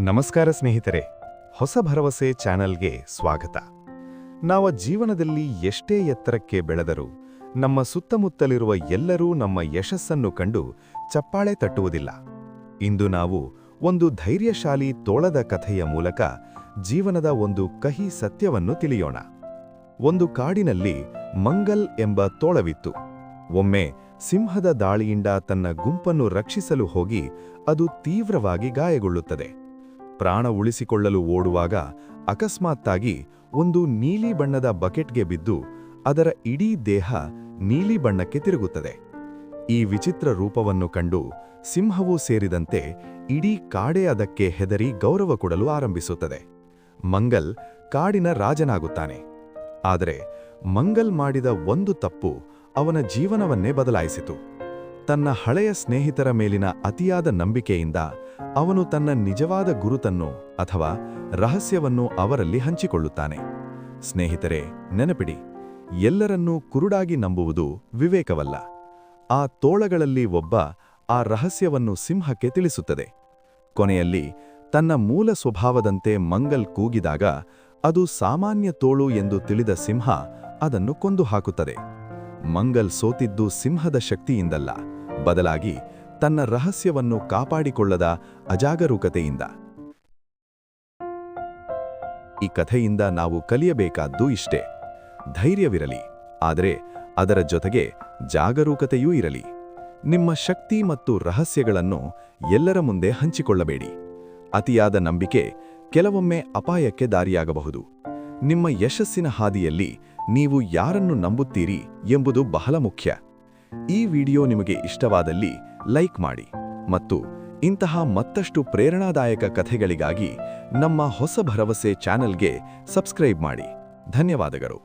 ನಮಸ್ಕಾರ ಸ್ನೇಹಿತರೆ, ಹೊಸ ಭರವಸೆ ಚಾನೆಲ್ಗೆ ಸ್ವಾಗತ. ನಾವು ಜೀವನದಲ್ಲಿ ಎಷ್ಟೇ ಎತ್ತರಕ್ಕೆ ಬೆಳೆದರೂ, ನಮ್ಮ ಸುತ್ತಮುತ್ತಲಿರುವ ಎಲ್ಲರೂ ನಮ್ಮ ಯಶಸ್ಸನ್ನು ಕಂಡು ಚಪ್ಪಾಳೆ ತಟ್ಟುವುದಿಲ್ಲ. ಇಂದು ನಾವು ಒಂದು ಧೈರ್ಯಶಾಲಿ ತೋಳದ ಕಥೆಯ ಮೂಲಕ ಜೀವನದ ಒಂದು ಕಹಿ ಸತ್ಯವನ್ನು ತಿಳಿಯೋಣ. ಒಂದು ಕಾಡಿನಲ್ಲಿ ಮಂಗಲ್ ಎಂಬ ತೋಳವಿತ್ತು. ಒಮ್ಮೆ ಸಿಂಹದ ದಾಳಿಯಿಂದ ತನ್ನ ಗುಂಪನ್ನು ರಕ್ಷಿಸಲು ಹೋಗಿ ಅದು ತೀವ್ರವಾಗಿ ಗಾಯಗೊಳ್ಳುತ್ತದೆ. ಪ್ರಾಣ ಉಳಿಸಿಕೊಳ್ಳಲು ಓಡುವಾಗ ಅಕಸ್ಮಾತ್ತಾಗಿ ಒಂದು ನೀಲಿ ಬಣ್ಣದ ಬಕೆಟ್ಗೆ ಬಿದ್ದು ಅದರ ಇಡೀ ದೇಹ ನೀಲಿ ಬಣ್ಣಕ್ಕೆ ತಿರುಗುತ್ತದೆ. ಈ ವಿಚಿತ್ರ ರೂಪವನ್ನು ಕಂಡು ಸಿಂಹವೂ ಸೇರಿದಂತೆ ಇಡೀ ಕಾಡೇ ಅದಕ್ಕೆ ಹೆದರಿ ಗೌರವ ಕೊಡಲು ಆರಂಭಿಸುತ್ತದೆ. ಮಂಗಲ್ ಕಾಡಿನ ರಾಜನಾಗುತ್ತಾನೆ. ಆದರೆ ಮಂಗಲ್ ಮಾಡಿದ ಒಂದು ತಪ್ಪು ಅವನ ಜೀವನವನ್ನೇ ಬದಲಾಯಿಸಿತು. ತನ್ನ ಹಳೆಯ ಸ್ನೇಹಿತರ ಮೇಲಿನ ಅತಿಯಾದ ನಂಬಿಕೆಯಿಂದ ಅವನು ತನ್ನ ನಿಜವಾದ ಗುರುತನ್ನು ಅಥವಾ ರಹಸ್ಯವನ್ನು ಅವರಲ್ಲಿ ಹಂಚಿಕೊಳ್ಳುತ್ತಾನೆ. ಸ್ನೇಹಿತರೆ, ನೆನಪಿಡಿ, ಎಲ್ಲರನ್ನೂ ಕುರುಡಾಗಿ ನಂಬುವುದು ವಿವೇಕವಲ್ಲ. ಆ ತೋಳಗಳಲ್ಲಿ ಒಬ್ಬ ಆ ರಹಸ್ಯವನ್ನು ಸಿಂಹಕ್ಕೆ ತಿಳಿಸುತ್ತದೆ. ಕೊನೆಯಲ್ಲಿ, ತನ್ನ ಮೂಲ ಸ್ವಭಾವದಂತೆ ಮಂಗಲ್ ಕೂಗಿದಾಗ ಅದು ಸಾಮಾನ್ಯ ತೋಳು ಎಂದು ತಿಳಿದ ಸಿಂಹ ಅದನ್ನು ಕೊಂದು ಹಾಕುತ್ತದೆ ಮಂಗಲ್ ಸೋತಿದ್ದು ಸಿಂಹದ ಶಕ್ತಿಯಿಂದಲ್ಲ, ಬದಲಾಗಿ ತನ್ನ ರಹಸ್ಯವನ್ನು ಕಾಪಾಡಿಕೊಳ್ಳದ ಅಜಾಗರೂಕತೆಯಿಂದ. ಈ ಕಥೆಯಿಂದ ನಾವು ಕಲಿಯಬೇಕಾದ್ದು ಇಷ್ಟೇ. ಧೈರ್ಯವಿರಲಿ, ಆದರೆ ಅದರ ಜೊತೆಗೆ ಜಾಗರೂಕತೆಯೂ ಇರಲಿ. ನಿಮ್ಮ ಶಕ್ತಿ ಮತ್ತು ರಹಸ್ಯಗಳನ್ನು ಎಲ್ಲರ ಮುಂದೆ ಹಂಚಿಕೊಳ್ಳಬೇಡಿ. ಅತಿಯಾದ ನಂಬಿಕೆ ಕೆಲವೊಮ್ಮೆ ಅಪಾಯಕ್ಕೆ ದಾರಿಯಾಗಬಹುದು. ನಿಮ್ಮ ಯಶಸ್ಸಿನ ಹಾದಿಯಲ್ಲಿ ನೀವು ಯಾರನ್ನು ನಂಬುತ್ತೀರಿ ಎಂಬುದು ಬಹಳ ಮುಖ್ಯ. ಈ ವಿಡಿಯೋ ನಿಮಗೆ ಇಷ್ಟವಾದಲ್ಲಿ ಲೈಕ್ ಮಾಡಿ ಮತ್ತು ಇಂತಹ ಮತ್ತಷ್ಟು ಪ್ರೇರಣಾದಾಯಕ ಕಥೆಗಳಿಗಾಗಿ ನಮ್ಮ ಹೊಸ ಭರವಸೆ ಚಾನೆಲ್ಗೆ ಸಬ್ಸ್ಕ್ರೈಬ್ ಮಾಡಿ. ಧನ್ಯವಾದಗಳು.